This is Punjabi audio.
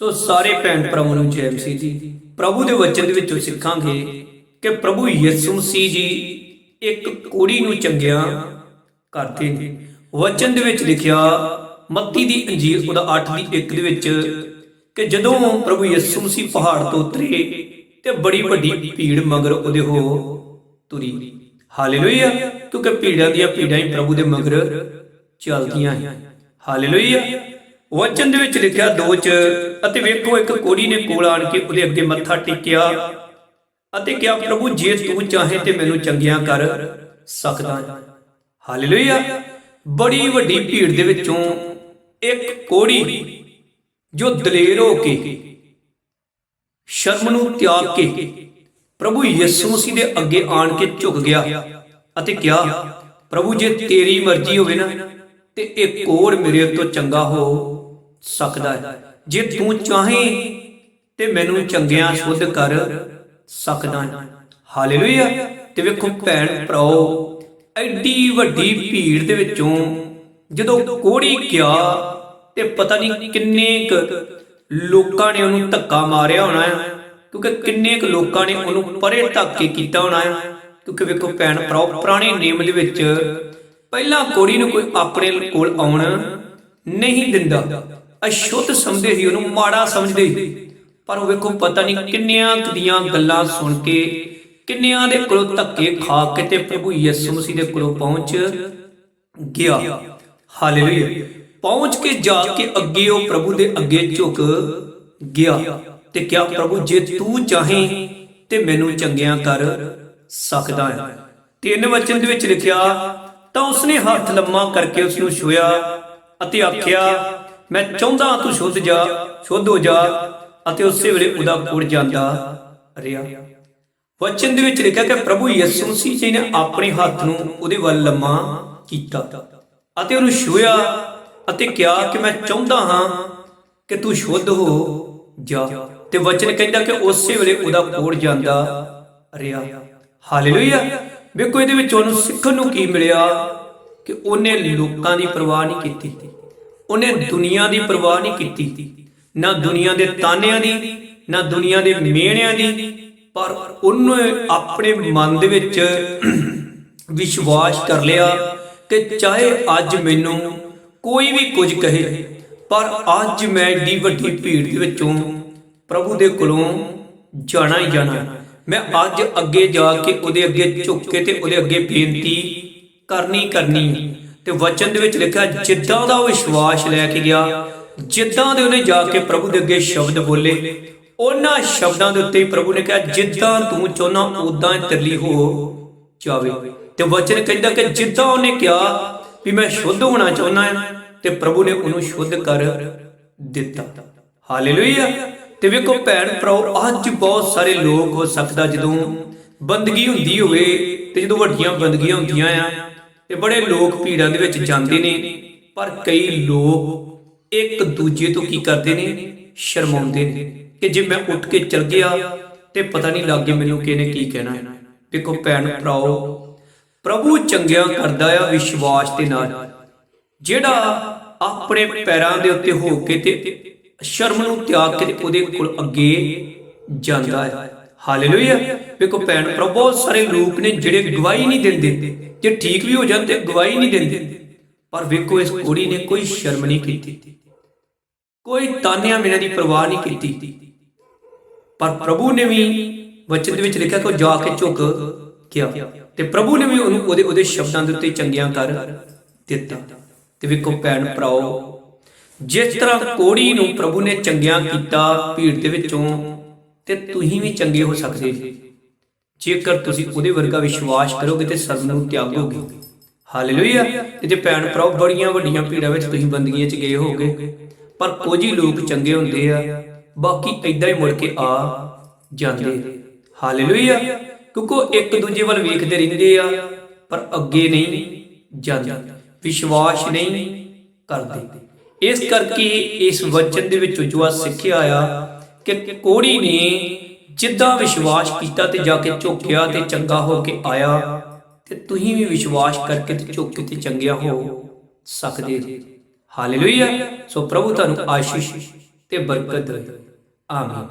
ਸੋ ਸਾਰੇ ਭੈਣ ਭਰਾਵਾਂ ਨੂੰ ਜੈ ਮਸੀਹ ਜੀ, ਪ੍ਰਭੂ ਦੇ ਵਚਨ ਦੇ ਵਿੱਚੋਂ ਸਿੱਖਾਂਗੇ ਕਿ ਪ੍ਰਭੂ ਯਿਸੂ ਮਸੀਹ ਜੀ ਇੱਕ ਕੁੜੀ ਨੂੰ ਚੰਗਿਆ ਕਰਦੇ ਨੇ। ਵਚਨ ਦੇ ਵਿੱਚ ਲਿਖਿਆ, ਮੱਤੀ ਦੀ ਅੰਜੀਲ ਉਹਦਾ 8 ਦੀ 1 ਦੇ ਵਿੱਚ ਕਿ ਜਦੋਂ ਪ੍ਰਭੂ ਯਿਸੂ ਮਸੀਹ ਪਹਾੜ ਤੋਂ ਉਤਰੇ ਤੇ ਬੜੀ ਵੱਡੀ ਭੀੜ ਮਗਰ ਉਹਦੇ ਹੋ ਤੁਰੀ। ਹਾਲੇਲੂਇਆ, ਕਿਉਂਕਿ ਭੀੜਾਂ ਦੀਆਂ ਭੀੜਾਂ ਹੀ ਪ੍ਰਭੂ ਦੇ ਮਗਰ ਚੱਲਦੀਆਂ ਹੈ ਹਾਲੇਲੂਇਆ। ਵਚਨ ਦੇ ਵਿੱਚ ਲਿਖਿਆ ਦੋ ਚ, ਅਤੇ ਵੇਖੋ, ਇੱਕ ਕੋੜੀ ਨੇ ਕੋਲ ਆਣ ਕੇ ਉਹਦੇ ਅੱਗੇ ਮੱਥਾ ਟੇਕਿਆ ਅਤੇ ਕਿਹਾ, ਪ੍ਰਭੂ, ਜੇ ਤੂੰ ਚਾਹੇ ਤੇ ਮੈਨੂੰ ਚੰਗਿਆਂ ਕਰ ਸਕਦਾ ਹੈ। ਹਾਲੇਲੂਇਆ। ਬੜੀ ਵੱਡੀ ਭੀੜ ਦੇ ਵਿੱਚੋਂ ਇੱਕ ਕੋੜੀ ਜੋ ਦਲੇਰ ਹੋ ਕੇ ਸ਼ਰਮ ਨੂੰ ਤਿਆਗ ਕੇ ਪ੍ਰਭੂ ਯਿਸੂ ਮਸੀਹ ਦੇ ਅੱਗੇ ਆਣ ਕੇ ਝੁਕ ਗਿਆ ਅਤੇ ਕਿਹਾ, ਪ੍ਰਭੂ, ਜੇ ਤੇਰੀ ਮਰਜ਼ੀ ਹੋਵੇ ਨਾ ਤੇ ਇਹ ਕੋੜ ਮੇਰੇ ਤੋਂ ਚੰਗਾ ਹੋ ਸਕਦਾ ਹੈ। ਜੇ ਤੂੰ ਚਾਹੇ ਤੇ ਮੈਨੂੰ ਚੰਗਿਆਂ ਸ਼ੁੱਧ ਕਰ ਸਕਦਾ ਹੈ। ਹਾਲੇਲੂਇਆ। ਤੇ ਵੇਖੋ ਭੈਣ ਭਰਾਓ ਐਡੀ ਵੱਡੀ ਭੀੜ ਦੇ ਵਿੱਚੋਂ ਜਦੋਂ ਕੋੜੀ ਗਿਆ ਤੇ ਪਤਾ ਨਹੀਂ ਕਿੰਨੇ ਕੁ ਲੋਕਾਂ ਨੇ ਉਹਨੂੰ ਧੱਕਾ ਮਾਰਿਆ ਹੋਣਾ ਹੈ ਕਿਉਂਕਿ ਕਿੰਨੇ ਕੁ ਲੋਕਾਂ ਨੇ ਉਹਨੂੰ ਪਰੇ ਧੱਕੇ ਕੀਤਾ ਹੋਣਾ ਹੈ ਕਿਉਂਕਿ ਵੇਖੋ ਭੈਣ ਭਰਾਓ ਪੁਰਾਣੇ ਨਿਯਮ ਦੇ ਵਿੱਚ ਪਹਿਲਾਂ ਕੋੜੀ ਨੂੰ ਕੋਈ ਆਪਣੇ ਕੋਲ ਆਉਣ ਨਹੀਂ ਦਿੰਦਾ। ਅਸ਼ੁੱਧ ਸਮਝਦੇ ਸੀ, ਉਹਨੂੰ ਮਾੜਾ ਸਮਝਦੇ ਸੀ। ਪਰ ਉਹ ਵੇਖੋ, ਪਤਾ ਨਹੀਂ ਕਿੰਨਿਆਂ ਦੀਆਂ ਗੱਲਾਂ ਸੁਣ ਕੇ, ਕਿੰਨਿਆਂ ਦੇ ਕੋਲੋਂ ਧੱਕੇ ਖਾ ਕੇ ਤੇ ਪ੍ਰਭੂ ਯਿਸੂ ਮਸੀਹ ਦੇ ਕੋਲੋਂ ਪਹੁੰਚ ਗਿਆ। ਹਾਲੇਲੂਇਆ। ਪਹੁੰਚ ਕੇ ਜਾ ਕੇ ਅੱਗੇ ਉਹ ਪ੍ਰਭੂ ਦੇ ਅੱਗੇ ਝੁਕ ਗਿਆ ਤੇ ਕਿਹਾ, ਪ੍ਰਭੂ, ਜੇ ਤੂੰ ਚਾਹੇ ਤੇ ਮੈਨੂੰ ਚੰਗਿਆਂ ਕਰ ਸਕਦਾ ਹੈ। ਤਿੰਨ ਵਚਨ ਦੇ ਵਿੱਚ ਲਿਖਿਆ, ਤਾਂ ਉਸਨੇ ਹੱਥ ਲੰਮਾ ਕਰਕੇ ਉਸ ਨੂੰ ਛੂਇਆ ਅਤੇ ਆਖਿਆ ਮੈਂ ਚਾਹੁੰਦਾ ਤੂੰ ਸ਼ੁੱਧ ਜਾ, ਸ਼ੁੱਧ ਹੋ ਜਾ ਅਤੇ ਉਸੇ ਵੇਲੇ ਉਹਦਾ ਕੁੜ ਜਾਂਦਾ। ਰਿਹਾ ਵਚਨ ਦੇ ਵਿੱਚ ਲਿਖਿਆ ਕਿ ਪ੍ਰਭੂ ਯਿਸੂ ਮਸੀਹ ਜੀ ਨੇ ਆਪਣੇ ਹੱਥ ਨੂੰ ਉਹਦੇ ਵੱਲ ਲੰਮਾ ਕੀਤਾ ਅਤੇ ਉਹਨੂੰ ਛੂਇਆ ਅਤੇ ਕਿਹਾ ਕਿ ਮੈਂ ਚਾਹੁੰਦਾ ਹਾਂ ਕਿ ਤੂੰ ਸ਼ੁੱਧ ਹੋ ਜਾ ਤੇ ਵਚਨ ਕਹਿੰਦਾ ਕਿ ਉਸੇ ਵੇਲੇ ਉਹਦਾ ਕੋੜ ਜਾਂਦਾ। ਰਿਹਾ ਹਾਲੇਲੂਇਆ। ਵੇਖੋ ਇਹਦੇ ਵਿੱਚ ਉਹਨੂੰ ਸਿੱਖਣ ਨੂੰ ਕੀ ਮਿਲਿਆ ਕਿ ਉਹਨੇ ਲੋਕਾਂ ਦੀ ਪਰਵਾਹ ਨਹੀਂ ਕੀਤੀ। ਉਹਨੇ ਦੁਨੀਆ ਦੀ ਪਰਵਾਹ ਨਹੀਂ ਕੀਤੀ। ਨਾ ਦੁਨੀਆ ਦੇ ਤਾਨਿਆਂ ਦੀ, ਨਾ ਦੁਨੀਆ ਦੇ ਮਿਹਣਿਆਂ ਦੀ, ਪਰ ਉਹਨੇ ਆਪਣੇ ਮਨ ਦੇ ਵਿੱਚ ਵਿਸ਼ਵਾਸ ਕਰ ਲਿਆ ਕਿ ਚਾਹੇ ਅੱਜ ਮੈਨੂੰ ਕੋਈ ਵੀ ਕੁਝ ਕਹੇ, ਪਰ ਅੱਜ ਮੈਂ ਏਡੀ ਵੱਡੀ ਭੀੜ ਦੇ ਵਿੱਚੋਂ ਪ੍ਰਭੂ ਦੇ ਕੋਲੋਂ ਜਾਣਾ ਹੀ ਜਾਣਾ। ਮੈਂ ਅੱਜ ਅੱਗੇ ਜਾ ਕੇ ਉਹਦੇ ਅੱਗੇ ਝੁੱਕ ਕੇ ਤੇ ਉਹਦੇ ਅੱਗੇ ਬੇਨਤੀ ਕਰਨੀ ਕਰਨੀ ਤੇ ਵਚਨ ਦੇ ਵਿੱਚ ਲਿਖਿਆ, ਜਿੱਦਾਂ ਦਾ ਉਹ ਵਿਸ਼ਵਾਸ ਲੈ ਕੇ ਗਿਆ, ਜਿੱਦਾਂ ਦੇ ਉਹਨੇ ਜਾ ਕੇ ਪ੍ਰਭੂ ਦੇ ਅੱਗੇ ਸ਼ਬਦ ਬੋਲੇ, ਉਹਨਾਂ ਸ਼ਬਦਾਂ ਦੇ ਉੱਤੇ ਹੀ ਪ੍ਰਭੂ ਨੇ ਕਿਹਾ, ਜਿੱਦਾਂ ਤੂੰ ਚਾਹੁੰਦਾ ਉਦਾਂ ਹੀ ਤੇਰੇ ਹੋ ਜਾਵੇ। ਤੇ ਵਚਨ ਕਹਿੰਦਾ ਕਿ ਜਿੱਦਾਂ ਉਹਨੇ ਕਿਹਾ ਵੀ ਮੈਂ ਸ਼ੁੱਧ ਹੋਣਾ ਚਾਹੁੰਦਾ ਹਾਂ, ਤੇ ਪ੍ਰਭੂ ਨੇ ਉਹਨੂੰ ਸ਼ੁੱਧ ਕਰ ਦਿੱਤਾ। ਹਾਲੇਲੂਇਆ। ਤੇ ਵੇਖੋ ਭੈਣ ਭਰਾਓ, ਅੱਜ ਬਹੁਤ ਸਾਰੇ ਲੋਕ ਹੋ ਸਕਦਾ ਜਦੋਂ ਬੰਦਗੀ ਹੁੰਦੀ ਹੋਵੇ, ਤੇ ਜਦੋਂ ਵੱਡੀਆਂ ਬੰਦਗੀਆਂ ਹੁੰਦੀਆਂ ਆ ਤੇ ਬੜੇ ਲੋਕ ਭੀੜਾਂ ਦੇ ਵਿੱਚ ਜਾਂਦੇ ਨੇ, ਪਰ ਕਈ ਲੋਕ ਇੱਕ ਦੂਜੇ ਤੋਂ ਕੀ ਕਰਦੇ ਨੇ? ਸ਼ਰਮਾਉਂਦੇ ਨੇ। ਕਿ ਜੇ ਮੈਂ ਉੱਠ ਕੇ ਚਲ ਗਿਆ ਤੇ ਪਤਾ ਨਹੀਂ ਲੱਗੇ ਮੈਨੂੰ ਕਿਹਨੇ ਕੀ ਕਹਿਣਾ। ਹੈ ਵੇਖੋ ਭੈਣ ਭਰਾਓ, ਪ੍ਰਭੂ ਚੰਗਿਆ ਕਰਦਾ ਆ ਵਿਸ਼ਵਾਸ ਦੇ ਨਾਲ। ਜਿਹੜਾ ਆਪਣੇ ਪੈਰਾਂ ਦੇ ਉੱਤੇ ਹੋ ਕੇ ਤੇ ਸ਼ਰਮ ਨੂੰ ਤਿਆਗ ਕੇ ਉਹਦੇ ਕੋਲ ਅੱਗੇ ਜਾਂਦਾ ਹੈ। ਹਾਲੇਲੂਇਆ। ਵੇਖੋ ਭੈਣ ਭਰਾ, ਬਹੁਤ ਸਾਰੇ ਲੋਕ ਨੇ ਜਿਹੜੇ ਗਵਾਹੀ ਨਹੀਂ ਦਿੰਦੇ। ਜੇ ਠੀਕ ਵੀ ਹੋ ਜਾਂਦੇ ਗਵਾਹੀ ਨਹੀਂ ਦਿੰਦੇ। ਪਰ ਵੇਖੋ, ਇਸ ਕੁੜੀ ਨੇ ਕੋਈ ਸ਼ਰਮ ਨਹੀਂ ਕੀਤੀ। ਕੋਈ ਤਾਨਿਆਂ ਮਿਹਨਤ ਦੀ ਪਰਵਾਹ ਨਹੀਂ ਕੀਤੀ। ਪਰ ਪ੍ਰਭੂ ਨੇ ਵੀ ਵਚਨ ਦੇ ਵਿੱਚ ਲਿਖਿਆ ਕਿ ਜਾ ਕੇ ਝੁਕ ਗਿਆ। ਤੇ ਪ੍ਰਭੂ ਨੇ ਵੀ ਉਹਨੂੰ ਉਹਦੇ ਉਹਦੇ ਸ਼ਬਦਾਂ ਦੇ ਉੱਤੇ ਚੰਗਿਆਂ ਕਰ ਦਿੱਤਾ। ਤੇ ਵੇਖੋ ਭੈਣ ਭਰਾਓ, ਜਿਸ ਤਰ੍ਹਾਂ ਕੋੜੀ ਨੂੰ ਪ੍ਰਭੂ ਨੇ ਚੰਗਿਆਂ ਕੀਤਾ, ਭੀੜ ਦੇ ਵਿੱਚੋਂ ਤੇ ਤੁਸੀਂ ਵੀ ਚੰਗੇ ਹੋ ਸਕਦੇ ਜੇਕਰ ਤੁਸੀਂ ਉਹਦੇ ਵਰਗਾ ਵਿਸ਼ਵਾਸ ਕਰੋਗੇ ਤੇ ਸਭ ਨੂੰ ਤਿਆਗੋਗੇ। ਹਾਲੇਲੂਇਆ। ਤੇ ਜੇ ਭੈਣ ਭਰਾਓ, ਬੜੀਆਂ ਵੱਡੀਆਂ ਪੀੜਾਂ ਵਿੱਚ ਤੁਸੀਂ ਬੰਦਗੀਆਂ 'ਚ ਗਏ ਹੋਗੇ ਪਰ ਕੁਝ ਹੀ ਲੋਕ ਚੰਗੇ ਹੁੰਦੇ ਆ, ਬਾਕੀ ਐਦਾਂ ਹੀ ਮੁੜ ਕੇ ਆ ਜਾਂਦੇ ਹਾਲੇਲੂਇਆ। ਕਿਉਂਕਿ ਇੱਕ ਦੂਜੇ ਵੱਲ ਵੇਖਦੇ ਰਹਿੰਦੇ ਆ, ਪਰ ਅੱਗੇ ਨਹੀਂ ਜਾਂਦੇ, ਵਿਸ਼ਵਾਸ ਨਹੀਂ ਕਰਦੇ। ਇਸ ਕਰਕੇ ਇਸ ਵਚਨ ਦੇ ਵਿੱਚ ਜੋ ਆ ਸਿੱਖਿਆ ਆ ਕਿ ਕੋੜੀ ਨੇ ਜਿੱਦਾਂ ਵਿਸ਼ਵਾਸ ਕੀਤਾ ਤੇ ਜਾ ਕੇ ਝੁਕਿਆ ਤੇ ਚੰਗਾ ਹੋ ਕੇ ਆਇਆ, ਤੇ ਤੁਸੀਂ ਵੀ ਵਿਸ਼ਵਾਸ ਕਰਕੇ ਤੇ ਝੁੱਕ ਕੇ ਤੇ ਚੰਗਿਆ ਹੋ ਸਕਦੇ ਜੀ ਹਾਲੇਲੂਇਆ। ਸੋ ਪ੍ਰਭੂ ਤੁਹਾਨੂੰ ਆਸ਼ੀਸ਼ ਤੇ ਬਰਕਤ ਦੇਵੇ ਆਮੀਨ।